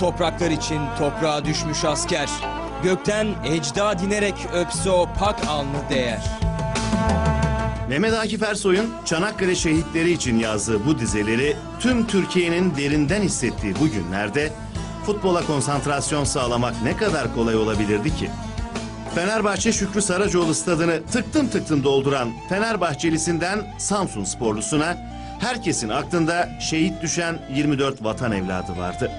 topraklar için toprağa düşmüş asker. Gökten ecda dinerek öpse o pak alnı değer. Mehmet Akif Ersoy'un Çanakkale şehitleri için yazdığı bu dizeleri tüm Türkiye'nin derinden hissettiği bu günlerde futbola konsantrasyon sağlamak ne kadar kolay olabilirdi ki? Fenerbahçe Şükrü Saracoğlu stadını tıktım tıktım dolduran Fenerbahçelisinden Samsun sporlusuna herkesin aklında şehit düşen 24 vatan evladı vardı.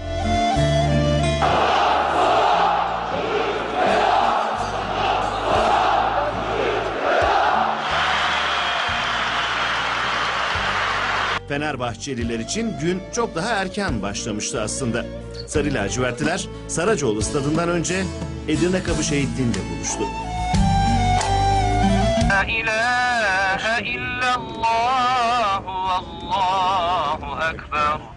Fenerbahçeliler için gün çok daha erken başlamıştı aslında. Sarı lacivertliler Saracoğlu stadından önce Edirne Kapışehitli'nde buluştu. La ilahe illallah Allahu ekber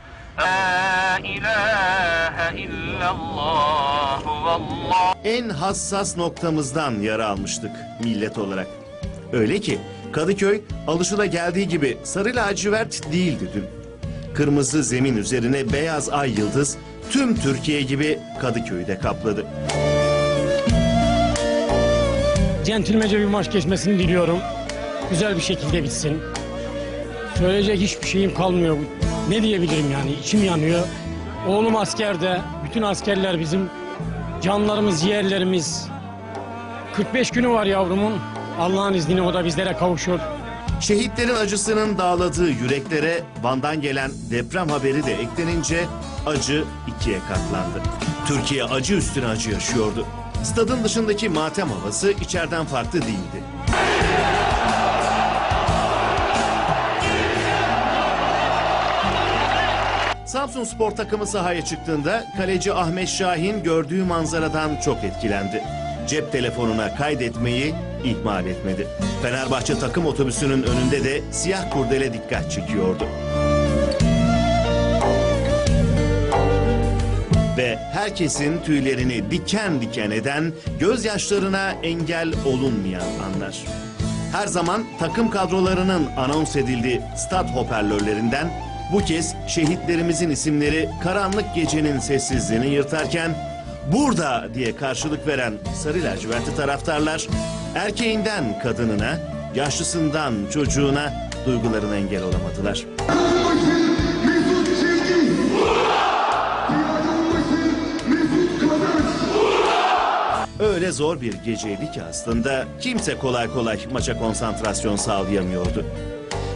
en hassas noktamızdan yara almıştık millet olarak. Öyle ki Kadıköy alışıla geldiği gibi sarı lacivert değildi dün. Kırmızı zemin üzerine beyaz ay yıldız tüm Türkiye gibi Kadıköy'ü de kapladı. Centilmece bir maç geçmesini diliyorum. Güzel bir şekilde bitsin. Söyleyecek hiçbir şeyim kalmıyor. Ne diyebilirim yani içim yanıyor. Oğlum askerde, bütün askerler bizim canlarımız, ciğerlerimiz. 45 günü var yavrumun. Allah'ın izniyle o da bizlere kavuşur. Şehitlerin acısının dağladığı yüreklere Van'dan gelen deprem haberi de eklenince acı ikiye katlandı. Türkiye acı üstüne acı yaşıyordu. Stadın dışındaki matem havası içeriden farklı değildi. Samsun spor takımı sahaya çıktığında kaleci Ahmet Şahin gördüğü manzaradan çok etkilendi. Cep telefonuna kaydetmeyi ihmal etmedi. Fenerbahçe takım otobüsünün önünde de siyah kurdele dikkat çekiyordu. Ve herkesin tüylerini diken diken eden, gözyaşlarına engel olunmayan anlar. Her zaman takım kadrolarının anons edildiği stat hoparlörlerinden bu kez şehitlerimizin isimleri karanlık gecenin sessizliğini yırtarken burada diye karşılık veren sarı lacivertli taraftarlar erkeğinden kadınına, yaşlısından çocuğuna duygularına engel olamadılar. Öyle zor bir geceydi ki aslında kimse kolay kolay maça konsantrasyon sağlayamıyordu.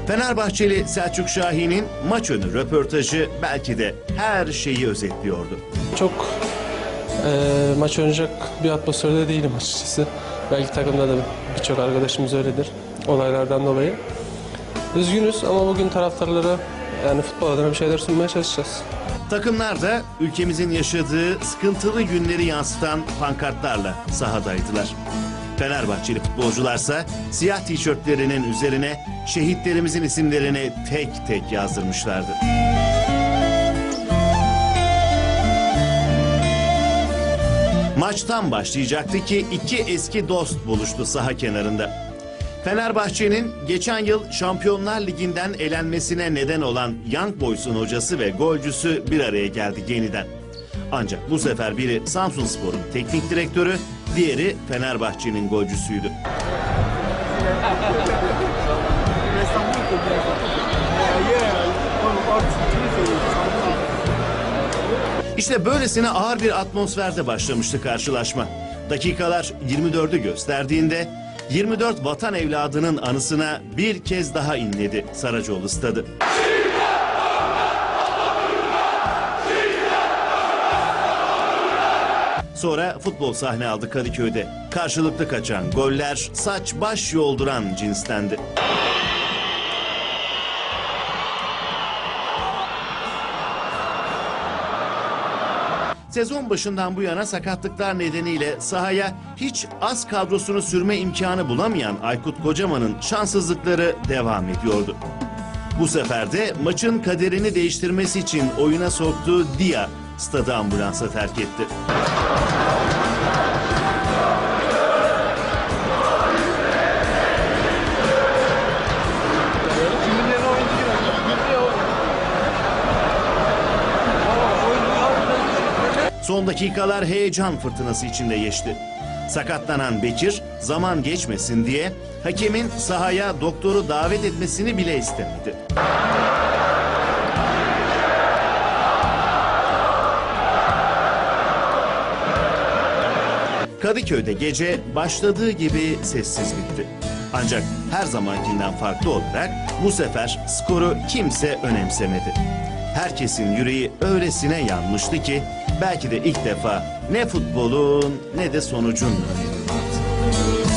Fenerbahçeli Selçuk Şahin'in maç önü röportajı belki de her şeyi özetliyordu. Çok eee, maç oynayacak bir atmosferde değilim açıkçası. Belki takımda da birçok arkadaşımız öyledir olaylardan dolayı. Üzgünüz ama bugün taraftarlara yani futbol adına bir şeyler sunmaya çalışacağız. Takımlar da ülkemizin yaşadığı sıkıntılı günleri yansıtan pankartlarla sahadaydılar. Fenerbahçeli futbolcularsa siyah tişörtlerinin üzerine şehitlerimizin isimlerini tek tek yazdırmışlardı. Maç tam başlayacaktı ki iki eski dost buluştu saha kenarında. Fenerbahçe'nin geçen yıl Şampiyonlar Ligi'nden elenmesine neden olan Young Boys'un hocası ve golcüsü bir araya geldi yeniden. Ancak bu sefer biri Samsunspor'un teknik direktörü, diğeri Fenerbahçe'nin golcüsüydü. İşte böylesine ağır bir atmosferde başlamıştı karşılaşma. Dakikalar 24'ü gösterdiğinde 24 vatan evladının anısına bir kez daha inledi Saracoğlu stadı. Sonra futbol sahne aldı Kadıköy'de. Karşılıklı kaçan goller saç baş yolduran cinstendi. Sezon başından bu yana sakatlıklar nedeniyle sahaya hiç az kadrosunu sürme imkanı bulamayan Aykut Kocaman'ın şanssızlıkları devam ediyordu. Bu sefer de maçın kaderini değiştirmesi için oyuna soktuğu Dia stadı ambulansa terk etti. Son dakikalar heyecan fırtınası içinde geçti. Sakatlanan Bekir zaman geçmesin diye hakemin sahaya doktoru davet etmesini bile istemedi. Kadıköy'de gece başladığı gibi sessiz bitti. Ancak her zamankinden farklı olarak bu sefer skoru kimse önemsemedi. Herkesin yüreği öylesine yanmıştı ki belki de ilk defa ne futbolun ne de sonucun önemi.